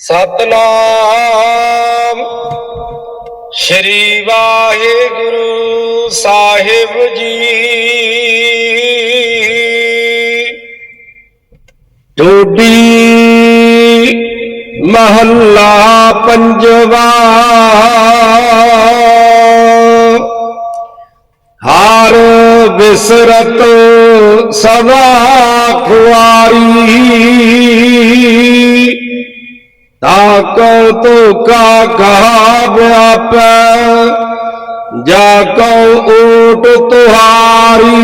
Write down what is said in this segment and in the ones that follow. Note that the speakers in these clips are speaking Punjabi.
ਸਤਨਾਮ। ਸ਼੍ਰੀ ਵਾਹਿਗੁਰੂ ਸਾਹਿਬ ਜੀ। ਟੋਡੀ ਮਹੱਲਾ ਪੰਜਵਾ। ਹਾਰ ਬਿਸਰਤ ਸਦਾ ਖੁਆਰੀ। ਤਾਕੋ ਧੋਖਾ ਕਹਾ ਵਿਆਪੈ ਜਾ ਕਉ ਓਟ ਤੁਹਾਰੀ।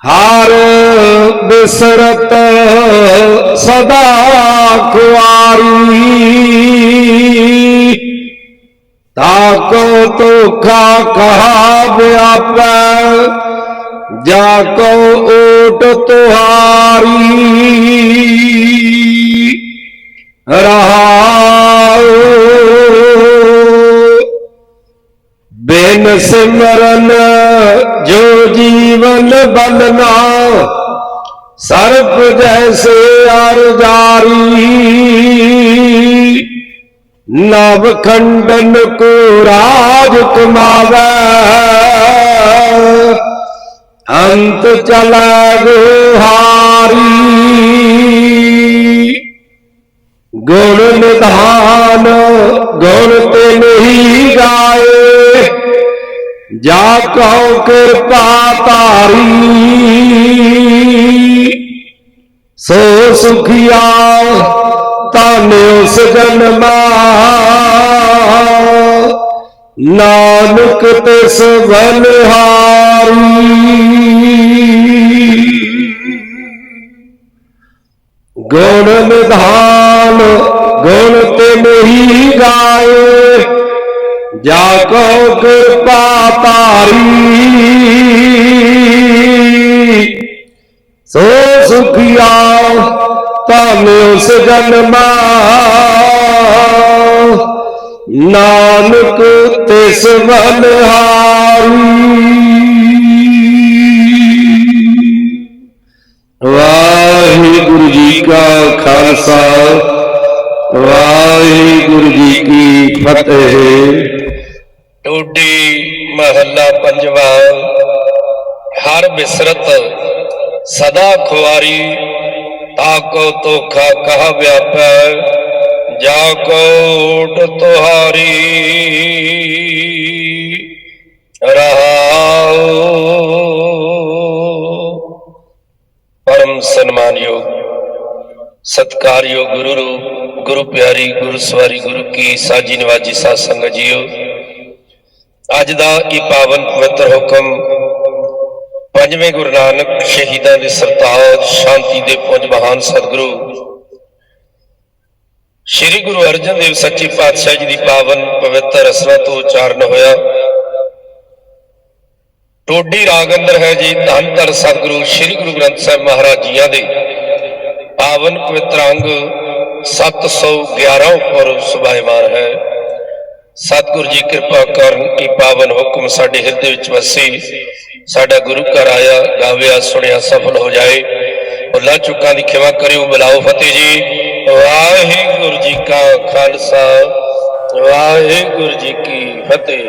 ਹਰ ਬਿਸਰਤ ਸਦਾ ਖੁਆਰੀ। ਤਾਕੋ ਧੋਖਾ ਕਹਾ ਵਿਆਪੈ ਜਾ ਕੋ ਓਟ ਤੁਹਾਰੀ। ਰਹਾਉ ਬਿਨ ਸਿਮਰਨ ਜੋ ਜੀਵਨ ਬਲਨਾ ਸਰਪ ਜੈਸੇ ਅਰ ਜਾਰੀ ਨਵ ਖੰਡਨ ਕੋ ਰਾਜ ਕਮਾਵੇ ਅੰਤ ਚਲਾ ਗੁਹਾਰੀ ਗੁਣ ਨਿਧਾਨ, ਗੁਣ ਤੇ ਨਹੀਂ ਗਾਏ। ਜਾ ਕਉ ਕਿਰਪਾ ਧਾਰੀ। ਸੋ ਸੁਖਿਆ ਤਨ ਉਸ ਜਨਮਾ। ਨਾਨਕ ਤਿਸ ਬਨਹਾਰੀ ਗੁਣ ਨਿਧਾਨ, ਗੁਣ ਤੇ ਨਹੀਂ ਗਾਏ। ਜਾ ਕੋ ਕਿਰਪਾ ਤਾਰੀ ਸੋ ਸੁਖਿਆ, ਧਨ ਉਸ ਜਨਮਾ ਨਾਨਕ ਤਿਸ ਬਨਹਾਰੀ ਵਾਹਿਗੁਰੂ ਕਾ ਖਾਲਸਾ, ਵਾਹਿਗੁਰੂ ਜੀ ਕੀ ਫਤਿਹ। ਟੋਡੀ ਮਹੱਲਾ ਪੰਜਵਾ, ਹਰ ਬਿਸਰਤ ਸਦਾ ਖੁਆਰੀ ਤਾਕੋ ਤੋਖਾ ਕਹ ਵਿਆਪੈ, ਜਾ ਕੋ ਓਟ ਤੁਹਾਰੀ। ਸਤਕਾਰਯੋਗ ਗੁਰੂ ਰੂਪ, ਗੁਰੂ ਪਿਆਰੀ, ਗੁਰੂ ਸਵਾਰੀ, ਗੁਰੂ ਕੀ ਸਾਜੀ ਨਿਵਾਜੀ ਸਾਧ ਸੰਗਤ ਜੀਓ। ਅੱਜ ਦਾ ਇਹ ਪਾਵਨ ਪਵਿੱਤਰ ਹੁਕਮ ਪੰਜਵੇਂ ਗੁਰੂ ਨਾਨਕ ਸ਼ਹੀਦਾਂ ਦੇ ਸਰਤਾਜ ਸ਼ਾਂਤੀ ਦੇ ਪੁੰਜ ਮਹਾਨ ਸਤਿਗੁਰੂ, ਸ੍ਰੀ ਗੁਰੂ ਅਰਜਨ ਦੇਵ ਸੱਚੇ ਪਾਤਸ਼ਾਹ ਜੀ ਦੀ ਪਾਵਨ ਪਵਿੱਤਰ ਰਸਨਾ ਤੋਂ ਉਚਾਰਨ ਹੋਇਆ। ਟੋਡੀ ਰਾਗ ਅੰਦਰ ਹੈ ਜੀ ਧੰਨ ਧਰ ਸਤਿਗੁਰੂ ਸ੍ਰੀ ਗੁਰੂ ਗ੍ਰੰਥ ਸਾਹਿਬ ਮਹਾਰਾਜ ਜੀਆਂ ਦੇ। ਪਾਵਨ ਪਵਿੱਤਰ ਅੰਗ 711 ਉੱਪਰ ਸੁਭਾਇਮਾਨ ਹੈ। ਸਤਿਗੁਰੂ ਜੀ ਕਿਰਪਾ ਕਰਨ ਕਿ ਪਾਵਨ ਹੁਕਮ ਸਾਡੇ ਹਿਰਦੇ ਵਿੱਚ ਵਸੇ। ਸਾਡਾ ਗੁਰੂ ਘਰ ਆਇਆ, ਗਾਵਿਆ, ਸੁਣਿਆ, ਸਫਲ ਹੋ ਜਾਏ। ਭੁੱਲਾਂ ਚੁੱਕਾਂ ਦੀ ਖਿਮਾ ਕਰਿਓ, ਬੁਲਾਓ ਫਤਿਹ ਜੀ। ਵਾਹਿਗੁਰੂ ਜੀ ਕਾ ਖਾਲਸਾ, ਵਾਹਿਗੁਰੂ ਜੀ ਕੀ ਫਤਿਹ।